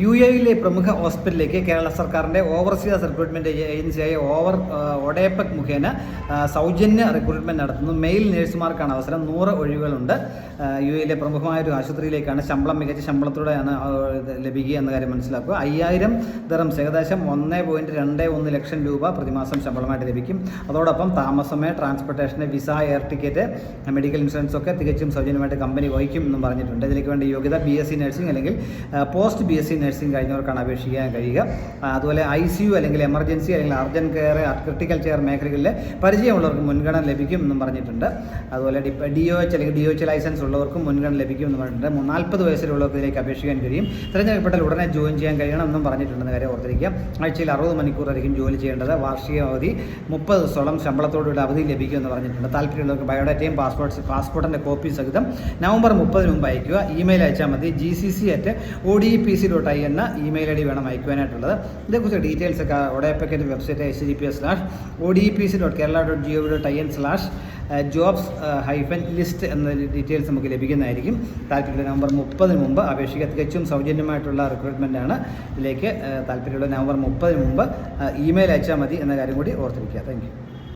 U എയിലെ പ്രമുഖ ഹോസ്പിറ്റലിലേക്ക് കേരള സർക്കാരിന്റെ ഓവർസീസ് റിക്രൂട്ട്മെന്റ് ഏജൻസിയായ ഓവർ ഒഡേപ്പക് മുഖേന സൗജന്യ റിക്രൂട്ട്മെന്റ് നടത്തുന്നു. മെയിൽ നഴ്സുമാർക്കാണ് അവസരം. നൂറ് ഒഴിവുകളുണ്ട്. യു എയിലെ പ്രമുഖമായ ഒരു ആശുപത്രിയിലേക്കാണ് ശമ്പളം മികച്ച ശമ്പളത്തോടെയാണ് ലഭിക്കുക എന്ന കാര്യം മനസ്സിലാക്കുക. അയ്യായിരം ദറം ഏകദേശം ഒന്ന് പോയിന്റ് രണ്ട് ഒന്ന് ലക്ഷം രൂപ പ്രതിമാസം ശമ്പളമായിട്ട് ലഭിക്കും. അതോടൊപ്പം താമസമേ ട്രാൻസ്പോർട്ടേഷന് visa air ticket medical insurance ഒക്കെ തികച്ചും സൗജന്യമായിട്ട് കമ്പനി വഹിക്കും എന്നും പറഞ്ഞിട്ടുണ്ട്. ഇതിലേക്ക് വേണ്ട യോഗ്യത ബി എസ് സി നഴ്സിംഗ് അല്ലെങ്കിൽ post B S C nursing കഴിഞ്ഞവർക്കാണ് അപേക്ഷിക്കാൻ കഴിയുക. അതുപോലെ ഐ സി യു അല്ലെങ്കിൽ എമർജൻസി അല്ലെങ്കിൽ അർജന്റ് കെയർ ക്രിട്ടിക്കൽ കെയർ മേഖലകളിൽ പരിചയമുള്ളവർക്ക് മുൻഗണന ലഭിക്കും എന്നും പറഞ്ഞിട്ടുണ്ട്. അതുപോലെ ഡി ഒ എച്ച് അല്ലെങ്കിൽ ഡി ഒ എച്ച് ലൈസൻസ് ഉള്ളവർക്കും മുൻഗണന ലഭിക്കും എന്ന് പറഞ്ഞിട്ടുണ്ട്. നാൽപ്പത് വയസ്സിലുള്ളവർക്ക് ഇതിലേക്ക് അപേക്ഷിക്കാൻ കഴിയും. തിരഞ്ഞെടുക്കപ്പെട്ടാൽ ഉടനെ ജോയിൻ ചെയ്യാൻ കഴിയണം എന്നും പറഞ്ഞിട്ടുണ്ടെന്ന് കാര്യം ഓർത്തിരിക്കുക ആഴ്ചയിൽ അറുപത് മണിക്കൂറായിരിക്കും ജോലി ചെയ്യേണ്ടത്. വാർഷിക അവധി മുപ്പത് ദിവസത്തോളം ശമ്പളത്തോടുകൂടി അവധി ലഭിക്കുമെന്ന് പറഞ്ഞിട്ടുണ്ട്. താല്പര്യമുള്ളവർക്ക് ബയോഡാറ്റയും പാസ്പോർട്ട് പാസ്പോർട്ടിന്റെ കോപ്പി സഹിതം നവംബർ മുപ്പതിന് മുമ്പ് അയക്കുക ഇമെയിൽ അയച്ചാൽ മതി. G C C at O D P C dot I എന്ന ഇമെയിൽ ഐ ഡി വേണം അയക്കുവാനായിട്ടുള്ളത്. ഇതേക്കുറിച്ച് ഡീറ്റെയിൽസ് ഒക്കെ ഒടയപ്പക്കറ്റ് website H D P S slash O D P C dot Kerala dot G O dot I N slash jobs hyphen list എന്ന details നമുക്ക് ലഭിക്കുന്നതായിരിക്കും. താല്പര്യമുള്ള November മുപ്പതിന് മുമ്പ് അപേക്ഷിക്കുക തികച്ചും സൗജന്യമായിട്ടുള്ള റിക്രൂട്ട്മെന്റ് ആണ്. ഇതിലേക്ക് താല്പര്യമുള്ള നവംബർ മുപ്പതിന് മുമ്പ് ഇമെയിൽ അയച്ചാൽ മതി എന്ന കാര്യം കൂടി ഓർത്തിരിക്കുക. Thank you